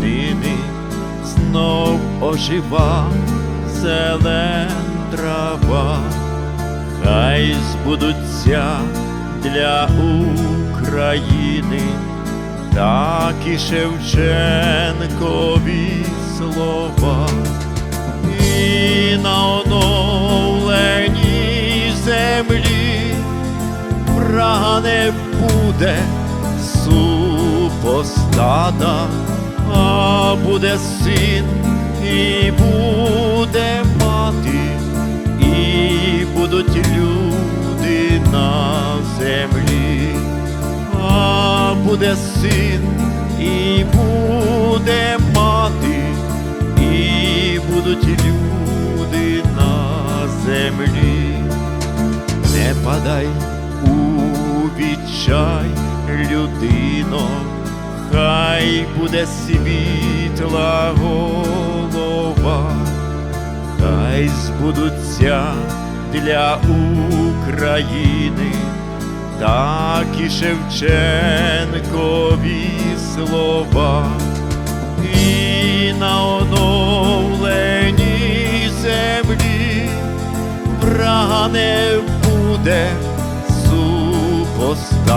нині знов ожива зелен трава, хай збудуться для України, так і Шевченкові слова, і на оновленій землі прагне буде супостата, а буде син і буде мати, і будуть люди на землі, а буде син і буде мати, і будуть люди на землі. Не падай у відчай, людино, хай буде світла голова, хай збудуться для України, так і Шевченкові слова, і на оновленій землі прагне буде супостата,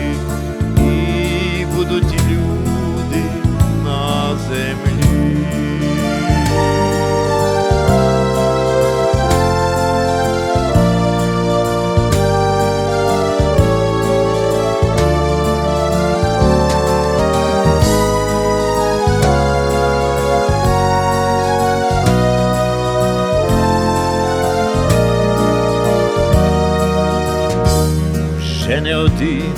Ще не один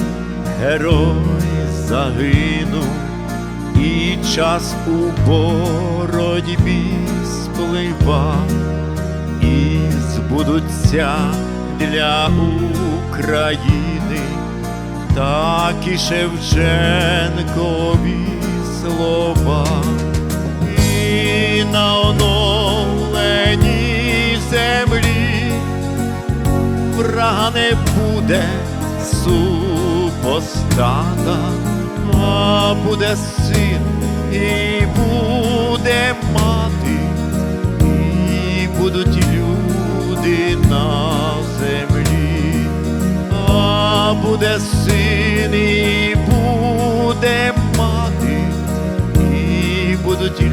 герой загинув, і час у боротьбі сплива, і збудуться для України, так і Шевченкові слова, і на оновленій землі прагне буде supostata a pudessir e pude mate e pude te de na zemli a pudessir e pude mate e pude te